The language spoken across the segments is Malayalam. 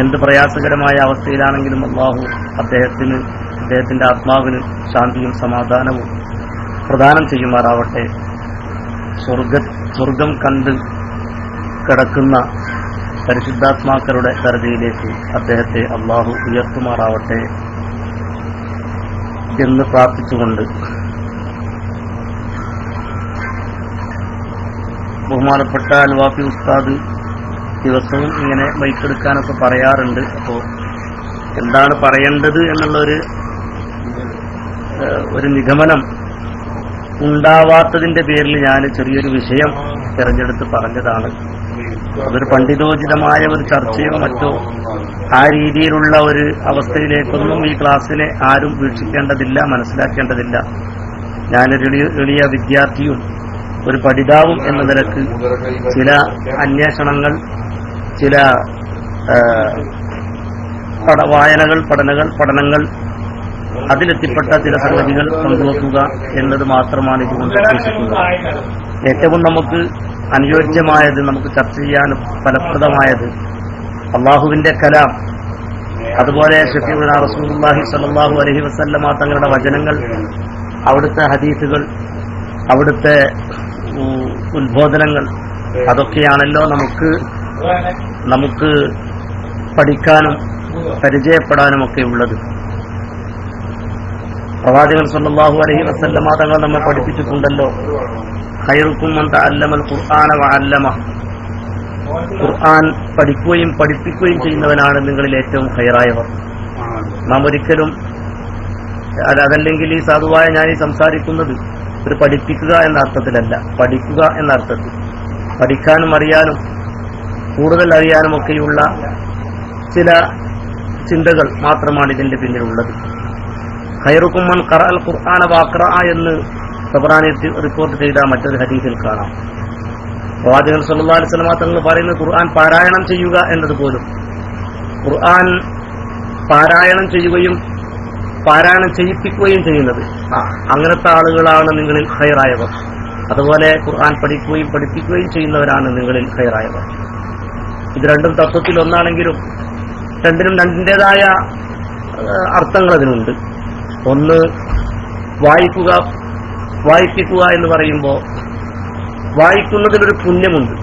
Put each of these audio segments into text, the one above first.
എന്ത് പ്രയാസകരമായ അവസ്ഥയിലാണെങ്കിലും അള്ളാഹു അദ്ദേഹത്തിന് അദ്ദേഹത്തിന്റെ ആത്മാവിന് ശാന്തിയും സമാധാനവും പ്രദാനം ചെയ്യുമാറാവട്ടെ. സ്വർഗ സ്വർഗം കണ്ട് കിടക്കുന്ന പരിശുദ്ധാത്മാക്കളുടെ ദർജയിലേക്ക് അദ്ദേഹത്തെ അള്ളാഹു ഉയർത്തുമാറാവട്ടെ എന്ന് പ്രാർത്ഥിച്ചുകൊണ്ട് ബഹുമാനപ്പെട്ട അൽവാഫി ഉസ്താദ് ദിവസവും ഇങ്ങനെ ബൈക്ക് എടുക്കാനൊക്കെ പറയാറുണ്ട്. അപ്പോൾ എന്താണ് പറയേണ്ടത് എന്നുള്ളൊരു ഒരു നിഗമനം ഉണ്ടാവാത്തതിന്റെ പേരിൽ ഞാൻ ചെറിയൊരു വിഷയം തിരഞ്ഞെടുത്ത് പറഞ്ഞതാണ്. അതൊരു പണ്ഡിതോചിതമായ ഒരു ചർച്ചയോ മറ്റോ ആ രീതിയിലുള്ള ഒരു അവസ്ഥയിലേക്കൊന്നും ഈ ക്ലാസ്സിനെ ആരും വീക്ഷിക്കേണ്ടതില്ല മനസ്സിലാക്കേണ്ടതില്ല. ഞാനൊരു എളിയ വിദ്യാർത്ഥിയും ഒരു പഠിതാവും എന്ന നിലയ്ക്ക് ചില അന്വേഷണങ്ങൾ ചില വായനകൾ പഠനകൾ പഠനങ്ങൾ അതിലെത്തിപ്പെട്ട ചില സംഗതികൾ പങ്കുവെക്കുക എന്നത് മാത്രമാണ് ഇതുകൊണ്ട് ഉദ്ദേശിക്കുന്നത്. ഏറ്റവും നമുക്ക് അനുയോജ്യമായത് നമുക്ക് ചർച്ച ചെയ്യാൻ ഫലപ്രദമായത് അള്ളാഹുവിന്റെ കലാം. അതുപോലെ ഷഫീഖുന റസൂലുള്ളാഹി സ്വല്ലല്ലാഹു അലൈഹി വസല്ലമ തങ്ങളുടെ വചനങ്ങൾ അവിടുത്തെ ഹദീസുകൾ അവിടുത്തെ ഉത്ബോധനങ്ങൾ അതൊക്കെയാണല്ലോ നമുക്ക് നമുക്ക് പഠിക്കാനും പരിചയപ്പെടാനും ഒക്കെ ഉള്ളത്. പ്രവാചകൻ സല്ലല്ലാഹു അലഹി വസല്ലമ തങ്ങൾ നമ്മെ പഠിപ്പിച്ചിട്ടുണ്ടല്ലോ. ഖൈറുക്കും മൻ തഅല്ലമൽ ഖുർആന വഅല്ലമ ഖുർആൻ പഠിക്കുകയും പഠിപ്പിക്കുകയും ചെയ്യുന്നവനാണ് നിങ്ങളിൽ ഏറ്റവും ഹൈറായവർ നാം ഒരിക്കലും അതല്ലെങ്കിൽ ഈ സാധുവായ ഞാൻ ഈ സംസാരിക്കുന്നത് ഒരു പഠിപ്പിക്കുക എന്ന അർത്ഥത്തിലല്ല. പഠിക്കുക എന്ന അർത്ഥത്തിൽ. പഠിക്കാനും അറിയാനും കൂടുതൽ അറിയാനുമൊക്കെയുള്ള ചില ചിന്തകൾ മാത്രമാണ് ഇതിന്റെ പിന്നിലുള്ളത്. ഖൈറുക്കുമ്മൻ ഖറ അൽ ഖുർആന വാക്ര എന്ന് സബറാനി റിപ്പോർട്ട് ചെയ്ത മറ്റൊരു ഹദീസിൽ കാണാം. പ്രവാചകൻ സല്ലല്ലാഹു അലൈഹി വസല്ലമ തങ്ങൾ പറയുന്നത് ഖുർആൻ പാരായണം ചെയ്യുക എന്നതുപോലും ഖുർആൻ പാരായണം ചെയ്യുകയും പാരായണം ചെയ്യിപ്പിക്കുകയും ചെയ്യുന്നത് അങ്ങനത്തെ ആളുകളാണ് നിങ്ങളിൽ ഹൈറായവർ അതുപോലെ ഖുർആൻ പഠിക്കുകയും പഠിപ്പിക്കുകയും ചെയ്യുന്നവരാണ് നിങ്ങളിൽ ഹൈറായവർ ഇത് രണ്ടും തത്വത്തിൽ ഒന്നാണെങ്കിലും രണ്ടിനും രണ്ടിന്റെതായ അർത്ഥങ്ങൾ അതിനുണ്ട്. ഒന്ന് വായിക്കുക വായിപ്പിക്കുക എന്ന് പറയുമ്പോൾ വായിക്കുന്നതിലൊരു പുണ്യമുണ്ട്.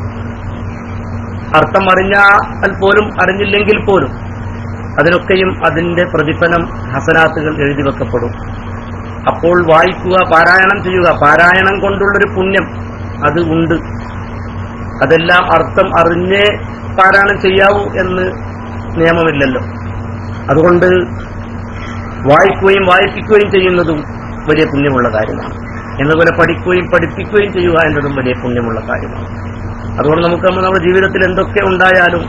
അർത്ഥം അറിഞ്ഞാൽ പോലും അറിഞ്ഞില്ലെങ്കിൽ പോലും അതിനൊക്കെയും അതിന്റെ പ്രതിഫലം ഹസനാത്തുകൾ എഴുതി വെക്കപ്പെടും. അപ്പോൾ വായിക്കുക പാരായണം ചെയ്യുക പാരായണം കൊണ്ടുള്ളൊരു പുണ്യം അത് ഉണ്ട്. അതെല്ലാം അർത്ഥം അറിഞ്ഞേ പാരായണം ചെയ്യാവൂ എന്ന് നിയമമില്ലല്ലോ. അതുകൊണ്ട് വായിക്കുകയും വായിപ്പിക്കുകയും ചെയ്യുന്നതും വലിയ പുണ്യമുള്ള കാര്യമാണ്. എന്നതുപോലെ പഠിക്കുകയും പഠിപ്പിക്കുകയും ചെയ്യുക എന്നതും വലിയ പുണ്യമുള്ള കാര്യമാണ്. അതുകൊണ്ട് നമുക്ക് നമ്മുടെ ജീവിതത്തിൽ എന്തൊക്കെ ഉണ്ടായാലും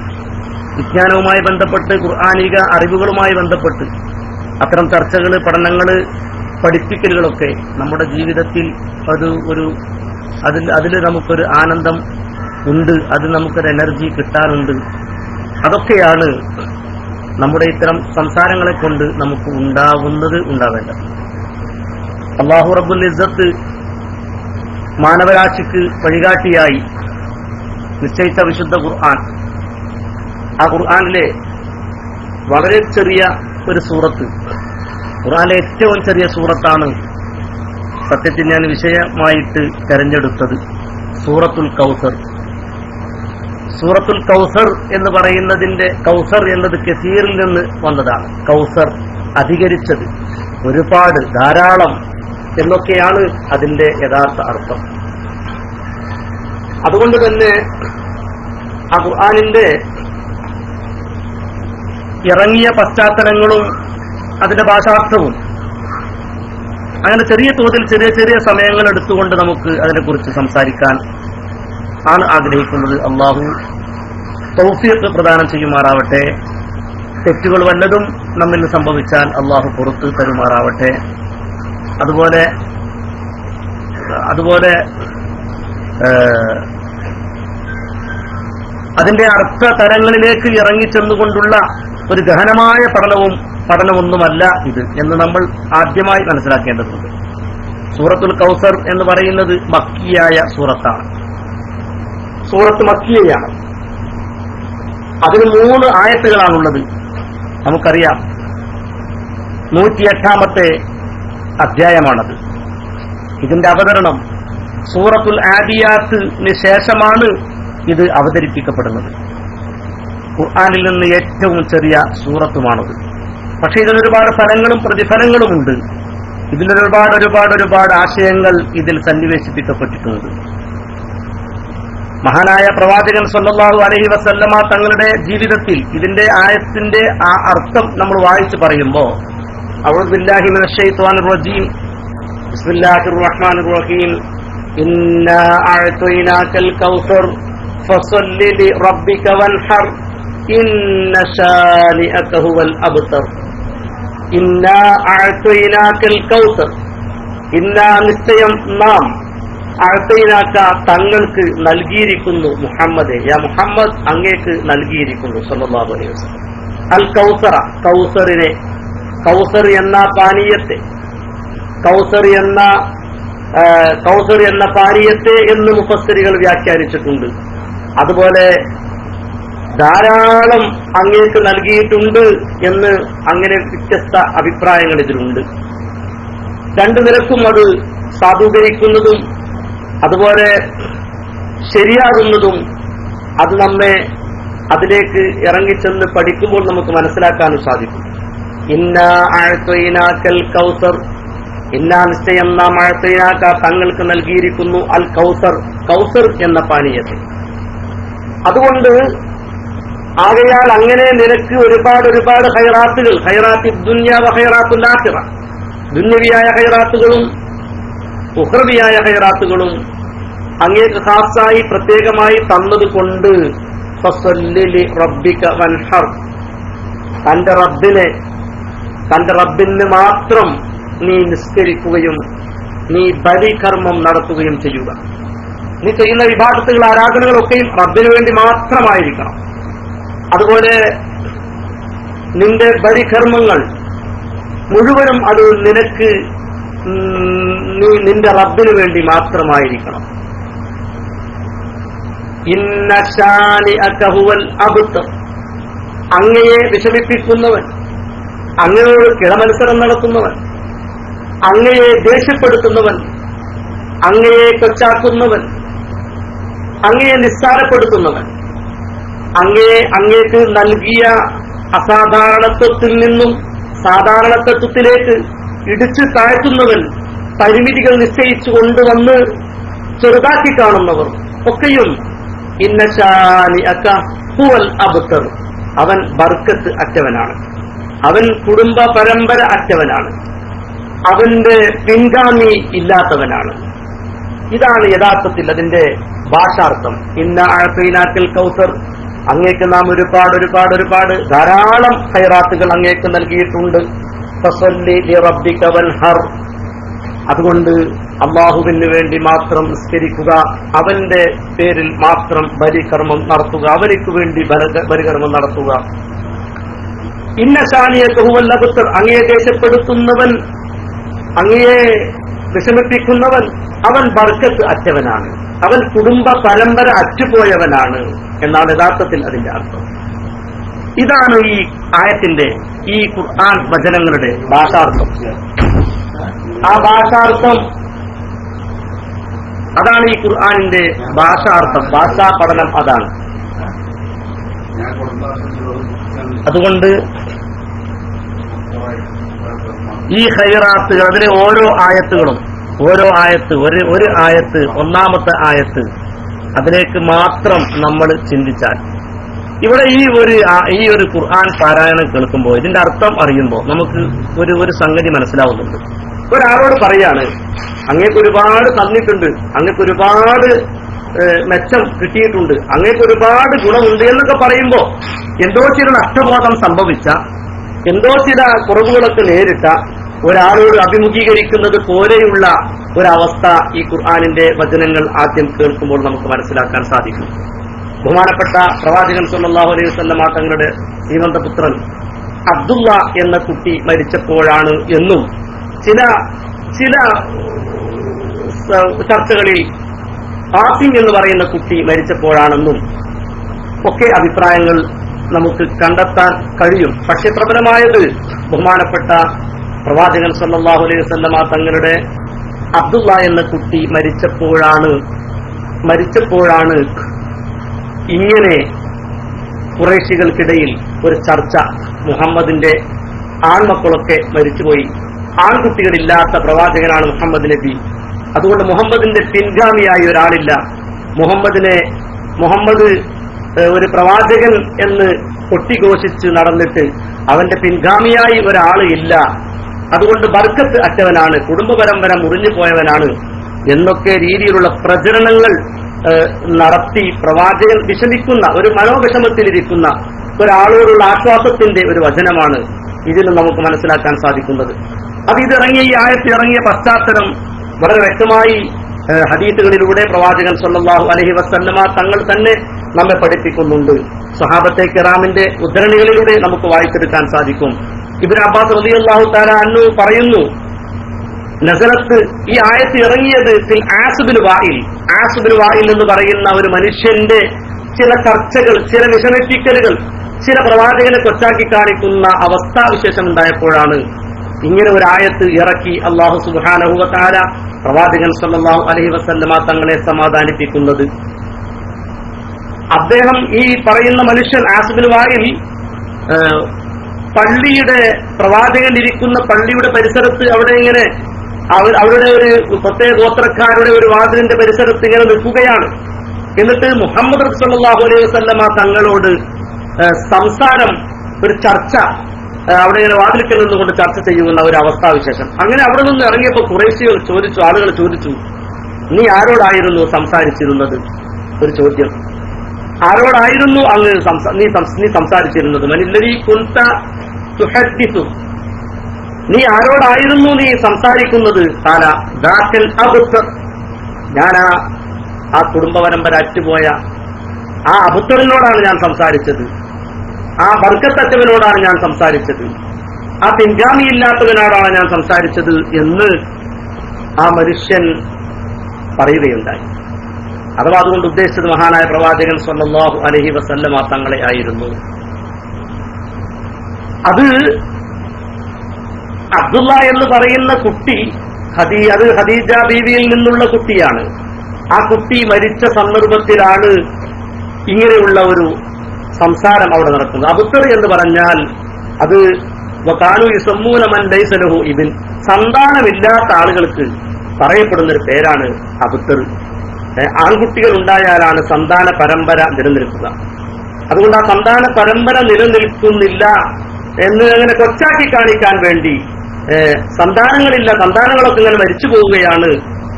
വിജ്ഞാനവുമായി ബന്ധപ്പെട്ട് ഖുർആാനിക അറിവുകളുമായി ബന്ധപ്പെട്ട് അത്തരം ചർച്ചകൾ പഠനങ്ങൾ പഠിപ്പിക്കലുകളൊക്കെ നമ്മുടെ ജീവിതത്തിൽ അത് ഒരു അതിൽ നമുക്കൊരു ആനന്ദം ഉണ്ട്. അത് നമുക്കൊരു എനർജി കിട്ടാറുണ്ട്. അതൊക്കെയാണ് നമ്മുടെ ഇത്തരം സംസാരങ്ങളെ കൊണ്ട് നമുക്ക് ഉണ്ടാവുന്നത് ഉണ്ടാവേണ്ടത്. അള്ളാഹു റബ്ബുൽ ഇസ്സത്ത് മാനവരാശിക്ക് വഴികാട്ടിയായി നിശ്ചയിച്ച വിശുദ്ധ ഖുർആൻ. ആ ഖുർആാനിലെ വളരെ ചെറിയ ഒരു സൂറത്ത്. ഖുർആാനിലെ ഏറ്റവും ചെറിയ സൂറത്താണ് സത്യത്തിൽ ഞാൻ വിഷയമായിട്ട് തെരഞ്ഞെടുത്തത്. സൂറത്തുൽ കൗസർ. സൂറത്തുൽ കൗസർ എന്ന് പറയുന്നതിന്റെ കൗസർ എന്നത് കസീറിൽ നിന്ന് വന്നതാണ്. കൗസർ അധികരിച്ചത്. ഒരുപാട് ധാരാളം എന്നൊക്കെയാണ് അതിന്റെ യഥാർത്ഥ അർത്ഥം. അതുകൊണ്ട് തന്നെ ആ ഇറങ്ങിയ പശ്ചാത്തലങ്ങളും അതിന്റെ ഭാഷാർത്ഥവും അങ്ങനെ ചെറിയ തോതിൽ ചെറിയ ചെറിയ സമയങ്ങൾ എടുത്തുകൊണ്ട് നമുക്ക് അതിനെക്കുറിച്ച് സംസാരിക്കാൻ ആണ് ആഗ്രഹിക്കുന്നത്. അള്ളാഹു തൗഫീഖ് പ്രദാനം ചെയ്യുമാറാവട്ടെ. തെറ്റുകൾ വല്ലതും നമ്മിൽ സംഭവിച്ചാൽ അള്ളാഹു പുറത്ത് തരുമാറാവട്ടെ. അതുപോലെ അതുപോലെ അതിന്റെ അർത്ഥ തലങ്ങളിലേക്ക് ഇറങ്ങിച്ചെന്നുകൊണ്ടുള്ള ഒരു ഗഹനമായ പഠനവും പഠനമൊന്നുമല്ല ഇത് എന്ന് നമ്മൾ ആദ്യമായി മനസ്സിലാക്കേണ്ടതുണ്ട്. സൂറത്തുൽ കൗസർ എന്ന് പറയുന്നത് മക്കിയായ സൂറത്താണ്. സൂറത്ത് മക്കിയയാണ് അതിന് മൂന്ന് ആയത്തുകളാണുള്ളത്. നമുക്കറിയാം. നൂറ്റിയെട്ടാമത്തെ അധ്യായമാണത്. ഇതിന്റെ അവതരണം സൂറത്തുൽ ആദിയാത്തിന് ശേഷമാണ് ഇത് അവതരിപ്പിക്കപ്പെടുന്നത്. ഖുർആാനിൽ നിന്ന് ഏറ്റവും ചെറിയ സൂറത്തുമാണത്. പക്ഷേ ഇതിനൊരുപാട് ഫലങ്ങളും പ്രതിഫലങ്ങളുമുണ്ട്. ഇതിലൊരുപാട് ഒരുപാട് ഒരുപാട് ആശയങ്ങൾ ഇതിൽ സന്നിവേശിപ്പിക്കപ്പെട്ടിട്ടുണ്ട്. മഹാനായ പ്രവാചകൻ സല്ലാഹു അലഹി വസല്ലമ തങ്ങളുടെ ജീവിതത്തിൽ ഇതിന്റെ ആയത്തിന്റെ ആ അർത്ഥം നമ്മൾ വായിച്ചു പറയുമ്പോ ഇന്ന നിശ്ചയം നാം അഴത്തൈനാക്ക തങ്ങൾക്ക് നൽകിയിരിക്കുന്നു മുഹമ്മദ്. യാ മുഹമ്മദ് അങ്ങേക്ക് നൽകിയിരിക്കുന്നു സല്ലല്ലാഹു അലൈഹി വസ്ലം അൽ കൗസറ കൗസറിനെ. കൗസർ എന്ന പാനീയത്തെ. കൗസർ എന്ന കൗസർ എന്ന പാനീയത്തെ എന്ന് മുപ്പസ്തരികൾ വ്യാഖ്യാനിച്ചിട്ടുണ്ട്. അതുപോലെ ധാരാളം അങ്ങേക്ക് നൽകിയിട്ടുണ്ട് എന്ന് അങ്ങനെ വ്യത്യസ്ത അഭിപ്രായങ്ങൾ ഇതിലുണ്ട്. രണ്ടു നിരക്കും അത് സാധൂകരിക്കുന്നതും അതുപോലെ ശരിയാകുന്നതും അത് നമ്മെ അതിലേക്ക് ഇറങ്ങിച്ചെന്ന് പഠിക്കുമ്പോൾ നമുക്ക് മനസ്സിലാക്കാനും സാധിക്കും. ഇന്ന ആഴത്തൈനാക്കൽ കൗസർ. ഇന്ന നിശ്ചയം നാം ആഴത്തൈനാക്ക തങ്ങൾക്ക് നൽകിയിരിക്കുന്നു അൽ കൗസർ. കൗസർ എന്ന പാനീയത്തെ. അതുകൊണ്ട് ആകയാൽ അങ്ങനെ നിനക്ക് ഒരുപാട് ഒരുപാട് ഹൈറാത്തുകൾ ഹൈറാത്തി ദുന്യാവ ഹൈറാത്തുൽ ആഖിറ. ദുന്യവിയായ ഹൈറാത്തുകളും ഉഹ്രവിയായ ഹൈറാത്തുകളും അങ്ങേക്ക് ഹാസായി പ്രത്യേകമായി തന്നതുകൊണ്ട് റബ്ബിക തന്റെ റബ്ബിനെ തന്റെ റബ്ബിന് മാത്രം നീ നിസ്കരിക്കുകയും നീ ബലികർമ്മം നടത്തുകയും ചെയ്യുക. നീ ചെയ്യുന്ന വിഭാഗത്തുകൾ ആരാധനകളൊക്കെയും റബ്ബിനു വേണ്ടി മാത്രമായിരിക്കണം. അതുപോലെ നിന്റെ ബലികർമ്മങ്ങൾ മുഴുവനും അത് നിനക്ക് നീ നിന്റെ റബ്ബിന് വേണ്ടി മാത്രമായിരിക്കണം. അങ്ങയെ വിഷമിപ്പിക്കുന്നവൻ അങ്ങയോട് കിളമത്സരം നടത്തുന്നവൻ അങ്ങയെ ദേഷ്യപ്പെടുത്തുന്നവൻ അങ്ങയെ കൊച്ചാക്കുന്നവൻ അങ്ങയെ നിസ്സാരപ്പെടുത്തുന്നവൻ അങ്ങയെ അങ്ങേക്ക് നൽകിയ അസാധാരണത്വത്തിൽ നിന്നും സാധാരണത്വത്തിലേക്ക് ഇടിച്ചു താഴ്ത്തുന്നവൻ പരിമിതികൾ നിശ്ചയിച്ചു കൊണ്ടുവന്ന് ചെറുതാക്കി കാണുന്നവർ ഒക്കെയും ഇന്നശാനി അക്ക ഹുവൽ അബുത്തർ അവൻ ബർക്കത്ത് അറ്റവനാണ്. അവൻ കുടുംബ പരമ്പര അറ്റവനാണ്. അവന്റെ പിൻഗാമി ഇല്ലാത്തവനാണ്. ഇതാണ് യഥാർത്ഥത്തിൽ അതിന്റെ ഭാഷാർത്ഥം. ഇന്ന ആഴത്തൈനാക്കൽ കൗസർ. അങ്ങേക്ക് നാം ഒരുപാട് ഒരുപാട് ഒരുപാട് ധാരാളം ഹൈറാത്തുകൾ അങ്ങേക്ക് നൽകിയിട്ടുണ്ട്. അതുകൊണ്ട് അള്ളാഹുവിന് വേണ്ടി മാത്രം നിസ്കരിക്കുക അവന്റെ പേരിൽ മാത്രം ബലികർമ്മം നടത്തുക അവനിക്ക് വേണ്ടി ബല- ബലികർമ്മം നടത്തുക. ഇന്ന ഷാനിയെ ബഹുവല്ലപുത്തർ അങ്ങയെ ദേഷ്യപ്പെടുത്തുന്നവൻ അങ്ങയെ വിഷമിപ്പിക്കുന്നവൻ അവൻ ബർക്കത്ത് അറ്റവനാണ്. അവൻ കുടുംബ പരമ്പര അറ്റുപോയവനാണ് എന്നാണ് യഥാർത്ഥത്തിൽ അതിന്റെ അർത്ഥം. ഇതാണ് ഈ ആയത്തിന്റെ ഈ ഖുർആൻ വചനങ്ങളുടെ ഭാഷാർത്ഥം. ആ ഭാഷാർത്ഥം അതാണ് ഈ ഖുർആാനിന്റെ ഭാഷാർത്ഥം ഭാഷാ പഠനം അതാണ്. അതുകൊണ്ട് ഈ ഹൈറാത്തുകൾ അതിലെ ഓരോ ആയത്തുകളും ഓരോ ആയത്ത് ഒരു ഒരു ആയത്ത് ഒന്നാമത്തെ ആയത്ത് അതിലേക്ക് മാത്രം നമ്മൾ ചിന്തിച്ചാൽ ഇവിടെ ഈ ഒരു ഈ ഒരു ഖുർആൻ പാരായണം കേൾക്കുമ്പോൾ ഇതിന്റെ അർത്ഥം അറിയുമ്പോൾ നമുക്ക് ഒരു ഒരു സംഗതി മനസ്സിലാവുന്നുണ്ട്. ഒരാളോട് പറയാണ് അങ്ങേക്ക് ഒരുപാട് തന്നിട്ടുണ്ട് അങ്ങേക്ക് ഒരുപാട് മെച്ചം കിട്ടിയിട്ടുണ്ട് അങ്ങേക്ക് ഒരുപാട് ഗുണമുണ്ട് എന്നൊക്കെ പറയുമ്പോൾ എന്തോ ചില നഷ്ടബോധം സംഭവിച്ച എന്തോ ചില കുറവുകളൊക്കെ നേരിട്ട ഒരാളോട് അഭിമുഖീകരിക്കുന്നത് പോലെയുള്ള ഒരവസ്ഥ ഈ ഖുർആാനിന്റെ വചനങ്ങൾ ആദ്യം കേൾക്കുമ്പോൾ നമുക്ക് മനസ്സിലാക്കാൻ സാധിക്കും. ബഹുമാനപ്പെട്ട പ്രവാചകൻ സല്ലാഹു അലൈഹി വസല്ലമ തങ്ങളുടെ ജീവന്തപുത്രൻ അബ്ദുള്ള എന്ന കുട്ടി മരിച്ചപ്പോഴാണ് എന്നും ചില ചില ചർച്ചകളിൽ ആസിം എന്ന് പറയുന്ന കുട്ടി മരിച്ചപ്പോഴാണെന്നും ഒക്കെ അഭിപ്രായങ്ങൾ നമുക്ക് കണ്ടെത്താൻ കഴിയും. പക്ഷെ പ്രബലമായത് ബഹുമാനപ്പെട്ട പ്രവാചകൻ സല്ലാഹു അലൈഹി വസല്ലമ തങ്ങളുടെ അബ്ദുള്ള എന്ന കുട്ടി മരിച്ചപ്പോഴാണ് മരിച്ചപ്പോഴാണ് ഇങ്ങനെ കുറേശികൾക്കിടയിൽ ഒരു ചർച്ച മുഹമ്മദിന്റെ ആൺമക്കളൊക്കെ മരിച്ചുപോയി. ആൺകുട്ടികളില്ലാത്ത പ്രവാചകനാണ് മുഹമ്മദ് നബി. അതുകൊണ്ട് മുഹമ്മദിന്റെ പിൻഗാമിയായി ഒരാളില്ല. മുഹമ്മദിനെ മുഹമ്മദ് ഒരു പ്രവാചകൻ എന്ന് കൊട്ടിഘോഷിച്ച് നടന്നിട്ട് അവന്റെ പിൻഗാമിയായി ഒരാൾ ഇല്ല. അതുകൊണ്ട് ബർക്കത്ത് അറ്റവനാണ് കുടുംബപരമ്പര മുറിഞ്ഞു പോയവനാണ് എന്നൊക്കെ രീതിയിലുള്ള പ്രചരണങ്ങൾ നടത്തി പ്രവാചകൻ വിഷമിക്കുന്ന ഒരു മനോവിഷമത്തിലിരിക്കുന്ന ഒരാളോടുള്ള ആശ്വാസത്തിന്റെ ഒരു വചനമാണ് ഇതിൽ നമുക്ക് മനസ്സിലാക്കാൻ സാധിക്കുന്നത്. അത് ഇതിറങ്ങിയ ഈ ആയത്തിൽ ഇറങ്ങിയ പശ്ചാത്തലം വളരെ വ്യക്തമായി ഹദീസുകളിലൂടെ പ്രവാചകൻ സല്ലാഹു അലഹി വസല്ലമ തങ്ങൾ തന്നെ നമ്മെ പഠിപ്പിക്കുന്നുണ്ട്. സഹാബത്തെ കിറാമിന്റെ ഉദ്ധരണികളിലൂടെ നമുക്ക് വായിച്ചെടുക്കാൻ സാധിക്കും. ഇബിൻ അബ്ബാസ് റളിയല്ലാഹു തആല അന്നു പറയുന്നു നസറത്ത് ഈ ആയത്ത് ഇറങ്ങിയത് ഫിൽ ആസുബിൻ വായിൽ. ആസുബിൽ വായിൽ എന്ന് പറയുന്ന ഒരു മനുഷ്യന്റെ ചില ചർച്ചകൾ ചില വിഷമിപ്പിക്കലുകൾ ചില പ്രവാചകനെ കൊച്ചാക്കി കാണിക്കുന്ന അവസ്ഥാവിശേഷം ഉണ്ടായപ്പോഴാണ് ഇങ്ങനെ ഒരു ആയത്ത് ഇറക്കി അള്ളാഹു സുബാനഹുവത്താര പ്രവാചകൻ സല്ലാഹു അലഹി വസല്ലമ തങ്ങളെ സമാധാനിപ്പിക്കുന്നത്. അദ്ദേഹം ഈ പറയുന്ന മനുഷ്യൻ ആസുബിൽ വായിൽ പള്ളിയുടെ പ്രവാചകൻ ഇരിക്കുന്ന പള്ളിയുടെ പരിസരത്ത് അവിടെ ഇങ്ങനെ അവർ അവരുടെ ഒരു പ്രത്യേക ഗോത്രക്കാരുടെ ഒരു വാതിലിന്റെ പരിസരത്ത് ഇങ്ങനെ നിൽക്കുകയാണ്. എന്നിട്ട് മുഹമ്മദ് റസ്ലാഹു അലൈഹി വസ്ലമ തങ്ങളോട് സംസാരം ഒരു ചർച്ച അവിടെ ഇങ്ങനെ വാതിലിക്കൽ നിന്നുകൊണ്ട് ചർച്ച ചെയ്യുന്ന ഒരു അവസ്ഥാ വിശേഷം അങ്ങനെ അവിടെ നിന്ന് ഇറങ്ങിയപ്പോൾ കുറേശ്ശികൾ ചോദിച്ചു ആളുകൾ ചോദിച്ചു നീ ആരോടായിരുന്നു സംസാരിച്ചിരുന്നത്? ഒരു ചോദ്യം. ആരോടായിരുന്നു അങ്ങ് നീ സംസ്- നീ സംസാരിച്ചിരുന്നത്? മനില്ലരി കുന്ത തുഹദ്ദിസു. നീ ആരോടായിരുന്നു നീ സംസാരിക്കുന്നത് കാല ദാക്കൽ അബുത്തർ ഞാനാ ആ കുടുംബ പരമ്പര അറ്റുപോയ ആ അബുത്തറിനോടാണ് ഞാൻ സംസാരിച്ചത്. ആ വർഗത്തച്ചവനോടാണ് ഞാൻ സംസാരിച്ചത്. ആ പിൻഗാമിയില്ലാത്തവനോടാണ് ഞാൻ സംസാരിച്ചത് എന്ന് ആ മനുഷ്യൻ പറയുകയുണ്ടായി. അഥവാ അതുകൊണ്ട് ഉദ്ദേശിച്ചത് മഹാനായ പ്രവാചകൻ സ്വന്തം അലഹി വസല്ലമ തങ്ങളെ ആയിരുന്നു. അത് അബ്ദുള്ള എന്ന് പറയുന്ന കുട്ടി ഹദീ അത് ഹദീജ ബീവിയിൽ നിന്നുള്ള കുട്ടിയാണ്. ആ കുട്ടി മരിച്ച സന്ദർഭത്തിലാണ് ഇങ്ങനെയുള്ള ഒരു സംസാരം അവിടെ നടക്കുന്നത്. അബുത്തർ എന്ന് പറഞ്ഞാൽ അത് കാനു ഇസമ്മൂലമൻ ലൈസലഹു ഇതിൽ സന്താനമില്ലാത്ത ആളുകൾക്ക് പറയപ്പെടുന്ന ഒരു പേരാണ് അബുത്തർ ഏ, ആൺകുട്ടികൾ ഉണ്ടായാലാണ് സന്താന പരമ്പര നിലനിൽക്കുക. അതുകൊണ്ട് ആ സന്താന പരമ്പര നിലനിൽക്കുന്നില്ല എന്ന് അങ്ങനെ കൊച്ചാക്കി കാണിക്കാൻ വേണ്ടി സന്താനങ്ങളില്ല സന്താനങ്ങളൊക്കെ ഇങ്ങനെ മരിച്ചു പോവുകയാണ്.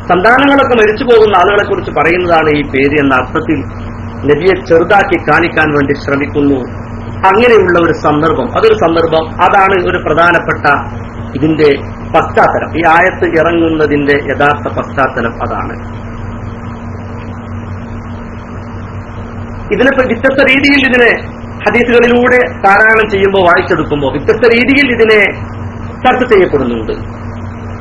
സന്താനങ്ങളൊക്കെ മരിച്ചു പോകുന്ന ആളുകളെ കുറിച്ച് പറയുന്നതാണ് ഈ പേര് എന്ന അർത്ഥത്തിൽ നബിയെ ചെറുതാക്കി കാണിക്കാൻ വേണ്ടി ശ്രമിക്കുന്നു. അങ്ങനെയുള്ള ഒരു സന്ദർഭം അതൊരു സന്ദർഭം അതാണ് ഒരു പ്രധാനപ്പെട്ട ഇതിന്റെ പശ്ചാത്തലം. ഈ ആയത്ത് ഇറങ്ങുന്നതിന്റെ യഥാർത്ഥ പശ്ചാത്തലം അതാണ്. ഇതിനെ വ്യത്യസ്ത രീതിയിൽ ഇതിനെ ഹദീസുകളിലൂടെ താരായണം ചെയ്യുമ്പോൾ വായിച്ചെടുക്കുമ്പോൾ വ്യത്യസ്ത രീതിയിൽ ഇതിനെ ചർച്ച ചെയ്യപ്പെടുന്നുണ്ട്.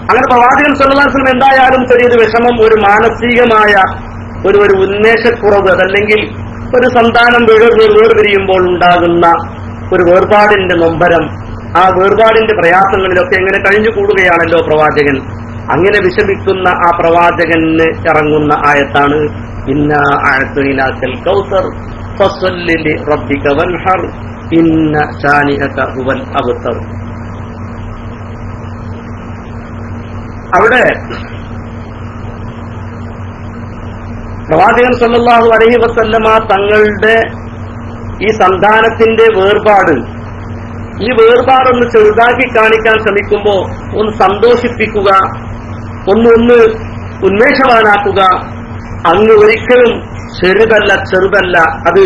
അങ്ങനെ പ്രവാചകൻ സല്ലാസ്ലം എന്തായാലും ചെറിയൊരു വിഷമം ഒരു മാനസികമായ ഒരു ഒരു ഉന്മേഷക്കുറവ് അതല്ലെങ്കിൽ ഒരു സന്താനം വേർ വേർപിരിയുമ്പോൾ ഉണ്ടാകുന്ന ഒരു വേർപാടിന്റെ നൊമ്പരം ആ വേർപാടിന്റെ പ്രയാസങ്ങളിലൊക്കെ എങ്ങനെ കഴിഞ്ഞു കൂടുകയാണല്ലോ പ്രവാചകൻ. അങ്ങനെ വിഷമിക്കുന്ന ആ പ്രവാചകന് ഇറങ്ങുന്ന ആയത്താണ് ഇന്ന ആഴത്തുനിലാക്കൽ കൗസർ ഫസ്വല്ലി റബ്ബിക വൻഹർ ഇന്ന ചാനിഹ ഹുവൽ അബ്തർ. അവിടെ പ്രവാചകൻ സല്ലാഹു അലഹി വസല്ലമ തങ്ങളുടെ ഈ സന്താനത്തിന്റെ വേർപാട് ഈ വേർപാടൊന്ന് ചെറുതാക്കി കാണിക്കാൻ ശ്രമിക്കുമ്പോൾ ഒന്ന് സന്തോഷിപ്പിക്കുക ഒന്ന് ഒന്ന് ഉന്മേഷവാനാക്കുക. അങ്ങ് ഒരിക്കലും ചെറുതല്ല ചെറുതല്ല. അത്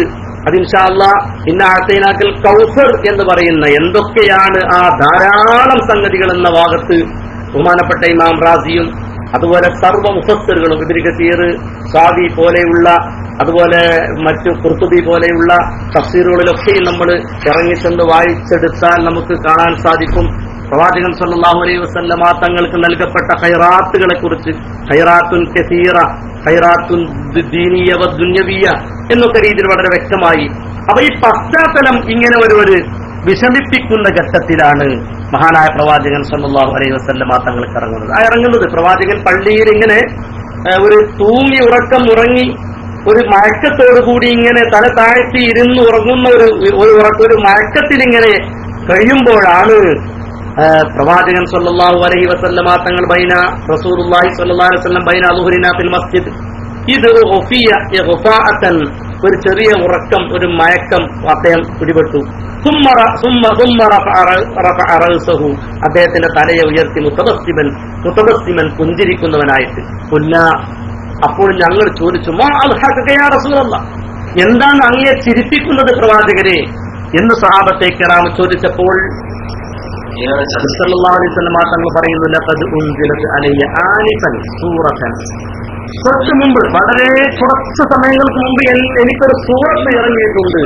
അതിൻഷാല്ല ഇന്ന ആശയനാക്കൽ കൗസർ എന്ന് പറയുന്ന എന്തൊക്കെയാണ് ആ ധാരാളം സംഗതികൾ എന്ന ഭാഗത്ത് ബഹുമാനപ്പെട്ട ഇമാം റാസിയും അതുപോലെ സർവ മുഫസ്സറുകളും ഇബിരി കസീർ സാദി പോലെയുള്ള അതുപോലെ മറ്റു കുർത്തുബി പോലെയുള്ള തഫ്സീറുകളിലൊക്കെയും നമ്മൾ ഇറങ്ങിച്ചെന്ന് വായിച്ചെടുത്താൽ നമുക്ക് കാണാൻ സാധിക്കും. പ്രവാചകൻ സല്ലാഹു അലൈഹി വസല്ലമ തങ്ങൾക്ക് നൽകപ്പെട്ട ഹൈറാത്തുകളെ കുറിച്ച് ഹൈറാത്തുൻ കസീറ ഹൈറാത്തുൻ ദീനീയ ദുന്യവീയ ദുന്യവിയ എന്നൊക്കെ രീതിയിൽ വളരെ വ്യക്തമായി. അപ്പൊ ഈ പശ്ചാത്തലം ഇങ്ങനെ ഒരു ഒരു വിഷമിപ്പിക്കുന്ന ഘട്ടത്തിലാണ് മഹാനായ പ്രവാചകൻ സല്ലാഹു അലൈഹി വസല്ലമ തങ്ങൾക്ക് ഇറങ്ങുന്നത്. ആ ഇറങ്ങുന്നത് പ്രവാചകൻ പള്ളിയിൽ ഇങ്ങനെ ഒരു തൂങ്ങി ഉറക്കം ഉറങ്ങി ഒരു മയക്കത്തോടു കൂടി ഇങ്ങനെ തല താഴ്ത്തി ഇരുന്ന് ഉറങ്ങുന്ന ഒരു ഒരു ഉറക്ക ഒരു മയക്കത്തിൽ ഇങ്ങനെ കഴിയുമ്പോഴാണ് പ്രവാചകൻ സല്ലല്ലാഹു അലൈഹി വസല്ലമ തങ്ങൾ ബൈന റസൂലുള്ളാഹി സല്ലാ വസല്ലം ബൈന അദ്ഹുരിന ഫിൽ മസ്ജിദ് ഇത് ഒരു ചെറിയ ഉറക്കം ഒരു മയക്കം അദ്ദേഹം പിടിപെട്ടു. അദ്ദേഹത്തിന്റെ തലയെ ഉയർത്തി മുത്തബസ്തിമൻ മുത്തബസ്തിമൻ പുഞ്ചിരിക്കുന്നവനായിട്ട്. പുല്ല അപ്പോൾ ഞങ്ങൾ ചോദിച്ചു റസൂലല്ല? എന്താണ് അങ്ങയെ ചിരിപ്പിക്കുന്നത് പ്രവാചകരെ? എന്ന് സഹാബത്തെ കിറാമ് ചോദിച്ചപ്പോൾ തങ്ങൾ പറയുന്നു കുറച്ച് മുമ്പ് വളരെ കുറച്ച് സമയങ്ങൾക്ക് മുമ്പ് എനിക്കൊരു സൂറത്ത് ഇറങ്ങിയിട്ടുണ്ട്.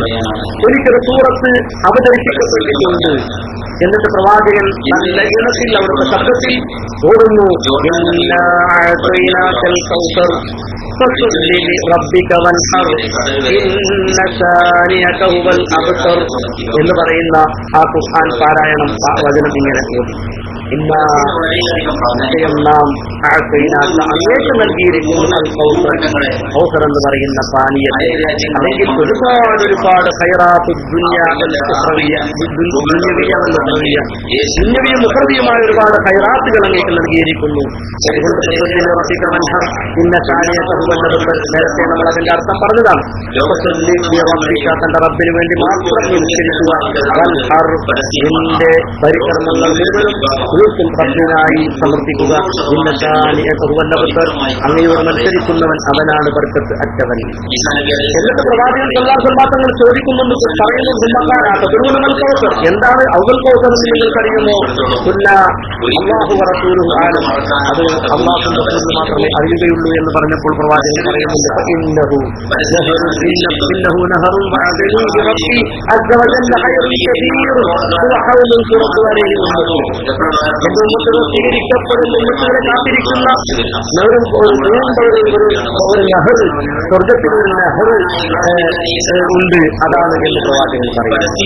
എനിക്കൊരു സൂറത്ത് അവതരിപ്പിക്കപ്പെട്ടിട്ടുണ്ട് എന്നിട്ട് പ്രവാചകൻ നല്ല ഇണത്തിൽ അവരുടെ ശബ്ദത്തിൽ ഓടുന്നു. എന്ന് പറയുന്ന ആ ഖുർആൻ പാരായണം ആ വചനം ഇങ്ങനെ ഇന്ന നിശ്ചയം നാം അങ്ങേക്ക് നൽകിയിരിക്കുന്നു കൗസർ എന്ന് പറയുന്ന പാനീയത്തെ അല്ലെങ്കിൽ ഒരുപാട് ഒരുപാട് ദുൻ- ദുന്യവിയ ഉഖ്റവിയുമായ ഒരുപാട് ഹൈറാത്തുകൾ അങ്ങേക്ക് നൽകിയിരിക്കുന്നു. ഇന്ന കാര്യത്തെ. നേരത്തെ നമ്മൾ അതിന്റെ അർത്ഥം പറഞ്ഞതാണ് തന്റെ റബ്ബിന് വേണ്ടി മാത്രം നിസ്കരിക്കുക. നിന്റെ പരികർമ്മങ്ങൾ മുഴുവനും റബ്ബിനായി സമർപ്പിക്കുക. അങ്ങയോട് മത്സരിക്കുന്നവൻ അവനാണ് ബർക്കത്ത് അറ്റവൻ. എന്നിട്ട് പ്രവാചകൻ സംവാദങ്ങൾ ചോദിക്കുന്നുണ്ട്. പറയുന്നു ദുർഗുണങ്ങൾ എന്താണ് ഔവൽ കൗസർ എന്ന് നിങ്ങൾക്കറിയുമോ? അള്ളാഹു റസൂലുഹു ആലം. അത് അള്ളാഹു മാത്രമേ അറിയുകയുള്ളൂ എന്ന് പറഞ്ഞപ്പോൾ പ്രവാചകൻ പറയുന്നുണ്ട്. എന്റെ ഉമ്മത്തുകൾ സ്വീകരിക്കപ്പെടുന്ന ഉമ്മത്തുകളെ കാത്തിരിക്കുന്ന ഒരു നെഹർ സ്വർഗത്തിൽ ഒരു നെഹർ ഉണ്ട്. അതാണ് എന്റെ പ്രവാചകൻ പറയുന്നത്.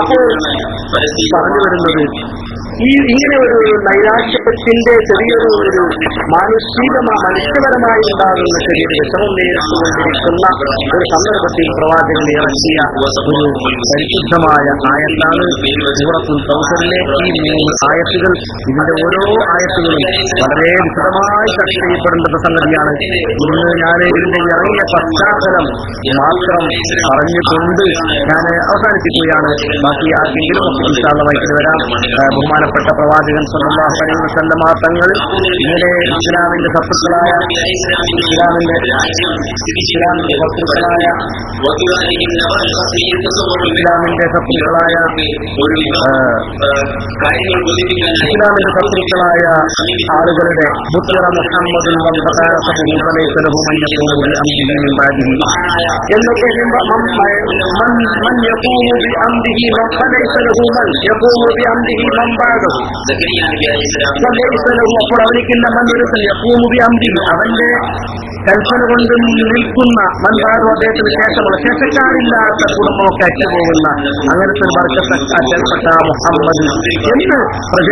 അപ്പോൾ പറഞ്ഞു വരുന്നത് ഈ ഇങ്ങനെ ഒരു നൈരാശ്യത്തിന്റെ ചെറിയൊരു ഒരു മാനുഷികമായ മനുഷ്യപരമായി ഉണ്ടാകുന്ന ചെറിയൊരു വിഷമം നേരിട്ടുകൊണ്ടിരിക്കുന്ന ഒരു സന്ദർഭത്തിൽ പ്രവാചകൻ ഇറക്കിയ ഒരു പരിശുദ്ധമായ ആയത്താണ് സൂറത്തുൽ ഈ മൂന്ന് ആയത്തുകൾ ഇതിന്റെ ഓരോ ആയത്തുകളും വളരെ വിശദമായി ചർച്ച ചെയ്യപ്പെടേണ്ട സംഗതിയാണ് ഇന്ന് ഞാൻ ഇതിന്റെ ഇറങ്ങിയ പശ്ചാത്തലം മാത്രം പറഞ്ഞുകൊണ്ട് ഞാൻ അവസാനിപ്പിക്കുകയാണ്. ബാക്കി ആർക്കെങ്കിലും വിശാലമായിട്ട് വരാം. ബഹുമാനപ്പെട്ട പ്രവാചകൻ സല്ലല്ലാഹു മാസങ്ങൾ ഇങ്ങനെ ഇസ്ലാമിന്റെ ശത്രുക്കളായ ഇസ്ലാമിന്റെ ഇസ്ലാമിന്റെ ശത്രുക്കളായ ഇസ്ലാമിന്റെ ശത്രുക്കളായ ആ, ഇസ്ലാമിന്റെ ശത്രുക്കളായ ആളുകളുടെ ബുത്തറ മുഹമ്മദുൽ എന്നൊക്കെ ബി അവന്റെ കൽപ്പന കൊണ്ട് നിൽക്കുന്ന മൻപാടും അദ്ദേഹത്തിന് ശേഷമുള്ള ശേഷക്കാരില്ലാത്ത കുടുംബമൊക്കെ അറ്റുപോകുന്ന അങ്ങനത്തെ വർഗത്തെ അറ്റൽപ്പെട്ട മുഹമ്മദ് എന്ന്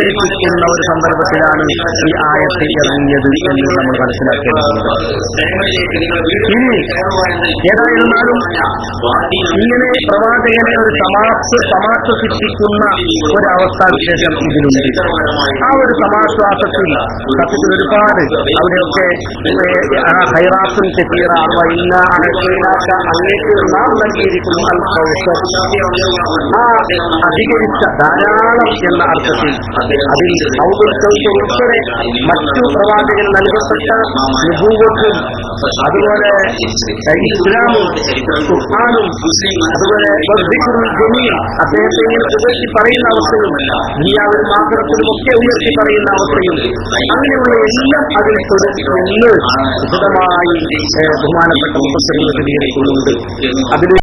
പ്രചരിപ്പിക്കുന്ന ഒരു സന്ദർഭത്തിലാണ് ഈ ആയത്ത് ഇറങ്ങിയത് എന്ന് നമ്മൾ മനസ്സിലാക്കേണ്ടതുണ്ട് ഇനി ഏതായിരുന്നാലും ഇങ്ങനെ പ്രവാചകനെ ഒരു സമാസ് സൃഷ്ടിക്കുന്ന ഒരു അവസ്ഥാവിശേഷം ഇതിലുണ്ട് ആ ഒരു സമാശ്വാസത്തിൽ സത്യത്തിൽ ഒരുപാട് അവിടെയൊക്കെ ഹൈറാസും അഥവാ ഇന്ന അനക്കയിലാക്ക അങ്ങേക്ക് നാം നൽകിയിരിക്കുന്നു. ആ അധികരിച്ച ധാരാളം എന്ന അർത്ഥത്തിൽ അതിൽ ഔദുൽ കൗസർ ഉൾപ്പെടെ മറ്റു പ്രവാചകൻ നൽകപ്പെട്ട നുബൂവത്തും അതുപോലെ ഇസ്ലാമും ഖുർആാനും അതുപോലെ വദ്ദിഖുറുൽ ജമീൽ അദ്ദേഹത്തെ ഇങ്ങനെ ഉയർത്തി പറയുന്ന അവസ്ഥയും ദുനിയാവിലും ആഖിറത്തിലും ഒക്കെ ഉയർത്തി പറയുന്ന അവസ്ഥയും അങ്ങനെയുള്ള എല്ലാം അതിൽ തുടർന്ന് വിശദമായി ഏഹ്, ബഹുമാനപ്പെട്ട മുഖസ്ഥരിൽ വിശദീകരിക്കുന്നുണ്ട് അതിൽ